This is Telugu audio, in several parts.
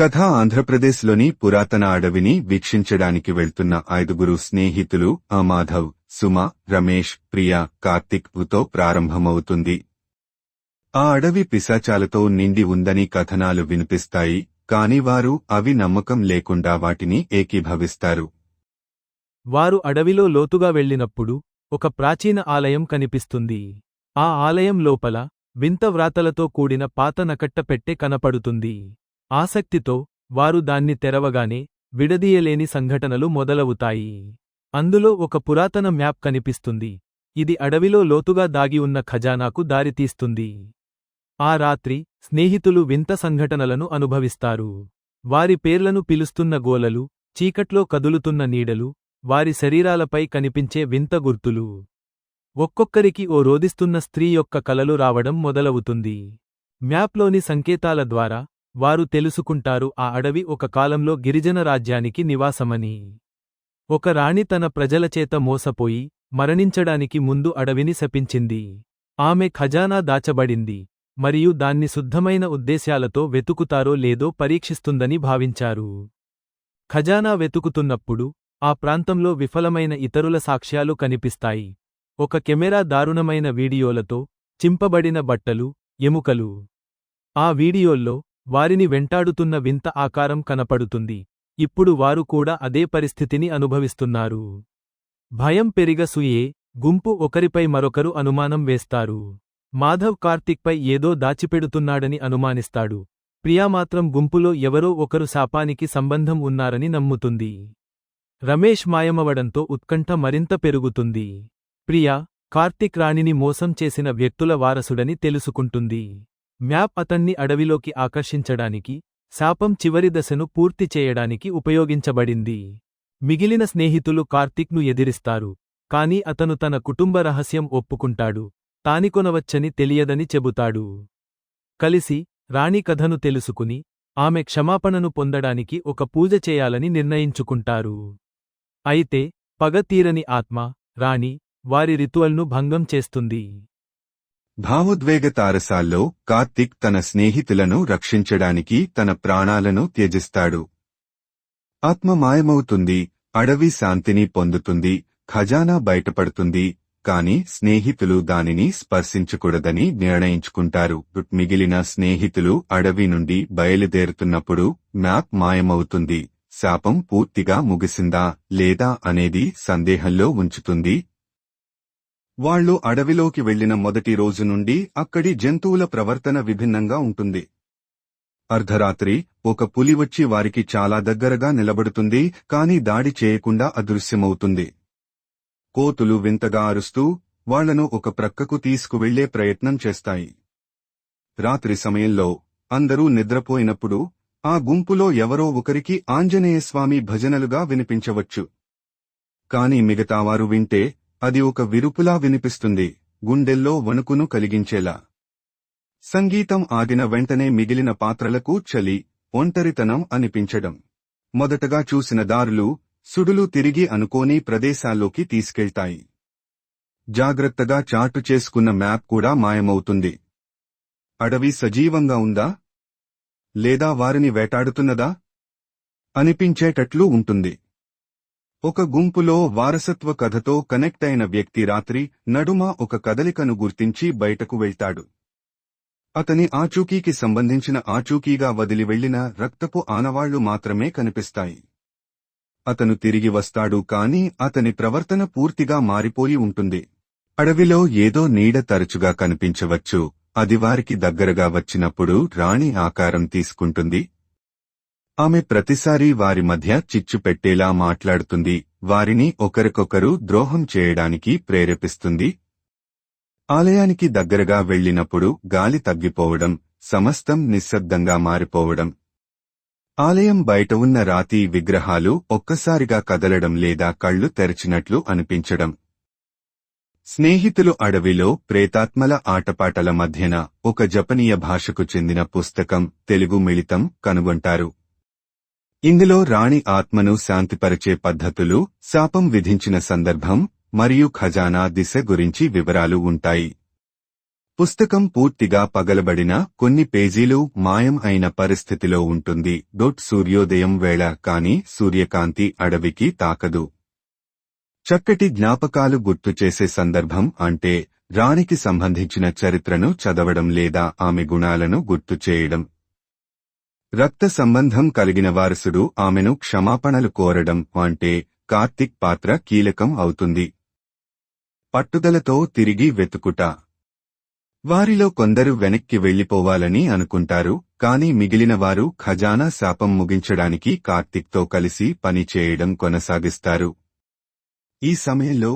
కథ ఆంధ్రప్రదేశ్లోని పురాతన అడవిని వీక్షించడానికి వెళ్తున్న ఐదుగురు స్నేహితులు అమాధవ్ సుమ రమేష్ ప్రియా కార్తిక్తో ప్రారంభమవుతుంది. ఆ అడవి పిశాచాలతో నిండి ఉందని కథనాలు వినిపిస్తాయి కాని వారు అవి నమ్మకం లేకుండా వాటిని ఏకీభవిస్తారు. వారు అడవిలో లోతుగా వెళ్ళినప్పుడు ఒక ప్రాచీన ఆలయం కనిపిస్తుంది. ఆ ఆలయం లోపల వింత వ్రాతలతో కూడిన పాత నకట్ట పెట్టె కనపడుతుంది. ఆసక్తితో వారు దాన్ని తెరవగానే విడదీయలేని సంఘటనలు మొదలవుతాయి. అందులో ఒక పురాతన మ్యాప్ కనిపిస్తుంది. ఇది అడవిలో లోతుగా దాగి ఉన్న ఖజానాకు దారితీస్తుంది. ఆ రాత్రి స్నేహితులు వింత సంఘటనలను అనుభవిస్తారు. వారి పేర్లను పిలుస్తున్న గోలలు చీకట్లో కదులుతున్న నీడలు వారి శరీరాలపై కనిపించే వింత గుర్తులు. ఒక్కొక్కరికి ఓ రోదిస్తున్న స్త్రీ యొక్క కలలు రావడం మొదలవుతుంది. మ్యాప్లోని సంకేతాల ద్వారా వారు తెలుసుకుంటారు ఆ అడవి ఒక కాలంలో గిరిజన రాజ్యానికి నివాసమని. ఒక రాణి తన ప్రజలచేత మోసపోయి మరణించడానికి ముందు అడవిని శపించింది. ఆమె ఖజానా దాచబడింది మరియు దాన్ని శుద్ధమైన ఉద్దేశ్యాలతో వెతుకుతారో లేదో పరీక్షిస్తుందని భావించారు. ఖజానా వెతుకుతున్నప్పుడు ఆ ప్రాంతంలో విఫలమైన ఇతరుల సాక్ష్యాలు కనిపిస్తాయి. ఒక కెమెరా దారుణమైన వీడియోలతో చింపబడిన బట్టలు ఎముకలు. ఆ వీడియోల్లో వారిని వెంటాడుతున్న వింత ఆకారం కనపడుతుంది. ఇప్పుడు వారు కూడా అదే పరిస్థితిని అనుభవిస్తున్నారు. భయం పెరిగసూయే గుంపు ఒకరిపై మరొకరు అనుమానం వేస్తారు. మాధవ్ కార్తిక్పై ఏదో దాచిపెడుతున్నాడని అనుమానిస్తాడు. ప్రియా మాత్రం గుంపులో ఎవరో ఒకరు శాపానికి సంబంధం ఉన్నారని నమ్ముతుంది. రమేష్ మాయమవడంతో ఉత్కంఠ మరింత పెరుగుతుంది. ప్రియా కార్తిక్ రాణిని మోసం చేసిన వ్యక్తుల వారసుడని తెలుసుకుంటుంది. మ్యాప్ అతన్ని అడవిలోకి ఆకర్షించడానికి శాపం చివరి దశను పూర్తి చేయడానికి ఉపయోగించబడింది. మిగిలిన స్నేహితులు కార్తిక్ను ఎదిరిస్తారు కాని అతను తన కుటుంబ రహస్యం ఒప్పుకుంటాడు తానికొనవచ్చని తెలియదని చెబుతాడు. కలిసి రాణి కథను తెలుసుకుని ఆమె క్షమాపణను పొందడానికి ఒక పూజ చేయాలని నిర్ణయించుకుంటారు. అయితే పగతీరని ఆత్మ రాణి వారి రితువల్ను భంగం చేస్తుంది. భావోద్వేగ తారసాల్లో కార్తిక్ తన స్నేహితులను రక్షించడానికి తన ప్రాణాలను త్యజిస్తాడు. ఆత్మ మాయమవుతుంది అడవి శాంతిని పొందుతుంది ఖజానా బయటపడుతుంది కాని స్నేహితులు దానిని స్పర్శించకూడదని నిర్ణయించుకుంటారు. మిగిలిన స్నేహితులు అడవి నుండి బయలుదేరుతున్నప్పుడు మ్యాప్ మాయమవుతుంది శాపం పూర్తిగా ముగిసిందా లేదా అనేది సందేహంలో ఉంచుతుంది వాళ్ళు అడవిలోకి వెళ్ళిన మొదటి రోజు నుండి అక్కడి జంతువుల ప్రవర్తన విభిన్నంగా ఉంటుంది. అర్ధరాత్రి ఒక పులి వచ్చి వారికి చాలా దగ్గరగా నిలబడుతుంది కాని దాడి చేయకుండా అదృశ్యమవుతుంది. కోతులు వింతగా అరుస్తూ వాళ్ళను ఒక ప్రక్కకు తీసుకువెళ్ళే ప్రయత్నం చేస్తాయి. రాత్రి సమయంలో అందరూ నిద్రపోయినప్పుడు ఆ గుంపులో ఎవరో ఒకరికి ఆంజనేయస్వామి భజనలుగా వినిపించవచ్చు. కాని మిగతావారు వింటే అది ఒక విరుపులా వినిపిస్తుంది గుండెల్లో వణుకును కలిగించేలా. సంగీతం ఆగిన వెంటనే మిగిలిన పాత్రలకు చలి ఒంటరితనం అనిపించడం. మొదటగా చూసిన దారులు సుడులు తిరిగి అనుకోని ప్రదేశాల్లోకి తీసుకెళ్తాయి. జాగ్రత్తగా చాటు చేసుకున్న మ్యాప్ కూడా మాయమవుతుంది. అడవి సజీవంగా ఉందా? లేదా వారిని వేటాడుతున్నదా? అనిపించేటట్లు ఉంటుంది. ఒక గుంపులో వారసత్వ కథతో కనెక్ట్ అయిన వ్యక్తి రాత్రి నడుమ ఒక కదలికను గుర్తించి బయటకు వెళ్తాడు. అతని ఆచూకీకి సంబంధించిన ఆచూకీగా వదిలి వెళ్ళిన రక్తపు ఆనవాళ్ళు మాత్రమే కనిపిస్తాయి. అతను తిరిగి వస్తాడు కాని అతని ప్రవర్తన పూర్తిగా మారిపోయి ఉంటుంది. అడవిలో ఏదో నీడ తరచుగా కనిపించవచ్చు అది వారికి దగ్గరగా వచ్చినప్పుడు రాణి ఆకారం తీసుకుంటుంది ఆమె ప్రతిసారీ వారి మధ్య చిచ్చు పెట్టేలా మాట్లాడుతుంది వారిని ఒకరికొకరు ద్రోహం చేయడానికి ప్రేరేపిస్తుంది. ఆలయానికి దగ్గరగా వెళ్ళినప్పుడు గాలి తగ్గిపోవడం సమస్తం నిశ్శబ్దంగా మారిపోవడం. ఆలయం బయట ఉన్న రాతి విగ్రహాలు ఒక్కసారిగా కదలడం లేదా కళ్ళు తెరచినట్లు అనిపించడం. స్నేహితులు అడవిలో ప్రేతాత్మల ఆటపాటల మధ్యన ఒక జపనీయ భాషకు చెందిన పుస్తకం తెలుగు మిళితం కనుగొంటారు. ఇందులో రాణి ఆత్మను శాంతిపరిచే పద్ధతులు శాపం విధించిన సందర్భం మరియు ఖజానా దిశ గురించి వివరాలు ఉంటాయి. పుస్తకం పూర్తిగా పగలబడిన కొన్ని పేజీలు మాయం అయిన పరిస్థితిలో ఉంటుంది. డొట్ సూర్యోదయం వేళ కాని సూర్యకాంతి అడవికి తాకదు. చక్కటి జ్ఞాపకాలు గుర్తు చేసే సందర్భం అంటే రాణికి సంబంధించిన చరిత్రను చదవడం లేదా ఆమె గుణాలను గుర్తు చేయడం. రక్త సంబంధం కలిగిన వారసుడు ఆమెను క్షమాపణలు కోరడం అంటే కార్తిక్ పాత్ర కీలకం అవుతుంది. పట్టుదలతో తిరిగి వెతుకుట. వారిలో కొందరు వెనక్కి వెళ్ళిపోవాలని అనుకుంటారు కాని మిగిలిన వారు ఖజానా శాపం ముగించడానికి కార్తిక్తో కలిసి పని చేయడం కొనసాగిస్తారు. ఈ సమయంలో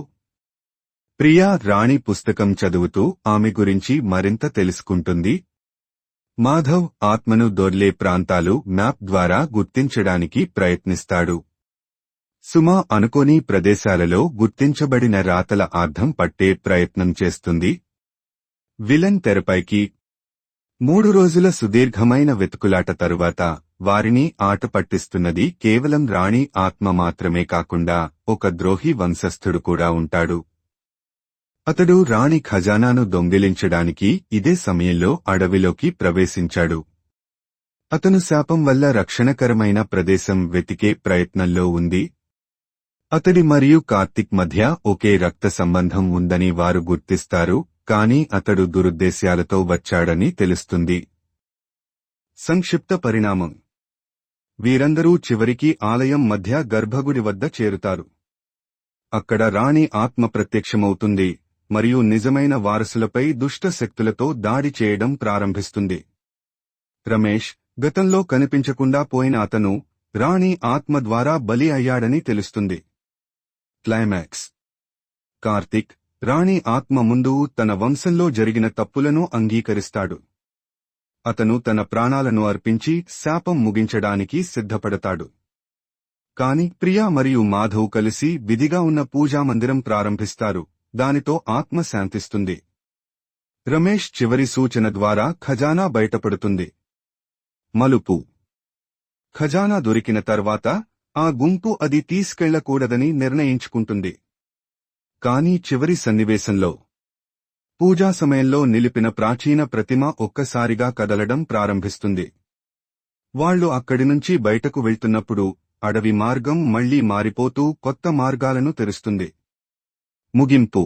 ప్రియా రాణి పుస్తకం చదువుతూ ఆమె గురించి మరింత తెలుసుకుంటుంది మాధవ్ ఆత్మను దొర్లే ప్రాంతాలు మ్యాప్ ద్వారా గుర్తించడానికి ప్రయత్నిస్తాడు. సుమా అనుకోని ప్రదేశాలలో గుర్తించబడిన రాతల అర్థం పట్టే ప్రయత్నం చేస్తుంది. విలన్ తెరపైకి. మూడు రోజుల సుదీర్ఘమైన వెతుకులాట తరువాత వారిని ఆట పట్టిస్తున్నది కేవలం రాణి ఆత్మ మాత్రమే కాకుండా ఒక ద్రోహి వంశస్థుడు కూడా ఉంటాడు. అతడు రాణి ఖజానాను దొంగిలించడానికి ఇదే సమయంలో అడవిలోకి ప్రవేశించాడు. అతను శాపం వల్ల రక్షణకరమైన ప్రదేశం వెతికే ప్రయత్నంలో ఉంది. అతడి మరియు కార్తిక్ మధ్య ఒకే రక్త సంబంధం ఉందని వారు గుర్తిస్తారు కాని అతడు దురుద్దేశ్యాలతో వచ్చాడని తెలుస్తుంది. సంక్షిప్త పరిణామం. వీరందరూ చివరికి ఆలయం మధ్య గర్భగుడి వద్ద చేరుతారు. అక్కడ రాణి ఆత్మ ప్రత్యక్షమవుతుంది. మరియు నిజమైన వారసులపై దుష్ట శక్తులతో దాడి చేయడం ప్రారంభిస్తుంది. రమేష్ గతంలో కనిపించకుండా పోయిన అతను రాణి ఆత్మ ద్వారా బలి అయ్యాడని తెలుస్తుంది. క్లైమాక్స్. కార్తిక్ రాణి ఆత్మ ముందు తన వంశంలో జరిగిన తప్పులను అంగీకరిస్తాడు. అతను తన ప్రాణాలను అర్పించి శాపం ముగించడానికి సిద్ధపడతాడు. కాని ప్రియా మరియు మాధవ్ కలిసి విధిగా ఉన్న పూజామందిరం ప్రారంభిస్తారు. దానితో ఆత్మ శాంతిస్తుంది. రమేష్ చివరి సూచన ద్వారా ఖజానా బయటపడుతుంది. మలుపు. ఖజానా దొరికిన తర్వాత ఆ గుంపు అది తీసుకెళ్ళకూడదని నిర్ణయించుకుంటుంది. కాని చివరి సన్నివేశంలో. పూజా సమయంలో నిలిపిన ప్రాచీన ప్రతిమ ఒక్కసారిగా కదలడం ప్రారంభిస్తుంది. వాళ్ళు అక్కడి నుంచి బయటకు వెళ్తున్నప్పుడు అడవి మార్గం మళ్ళీ మారిపోతూ కొత్త మార్గాలను తెరుస్తుంది. ముగింపు.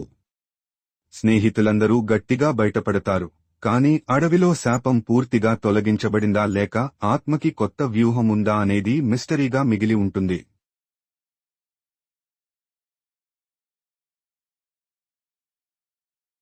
స్నేహితులందరూ గట్టిగా బయటపడతారు కాని అడవిలో శాపం పూర్తిగా తొలగించబడిందా లేక ఆత్మకి కొత్త వ్యూహముందా అనేది మిస్టరీగా మిగిలి ఉంటుంది.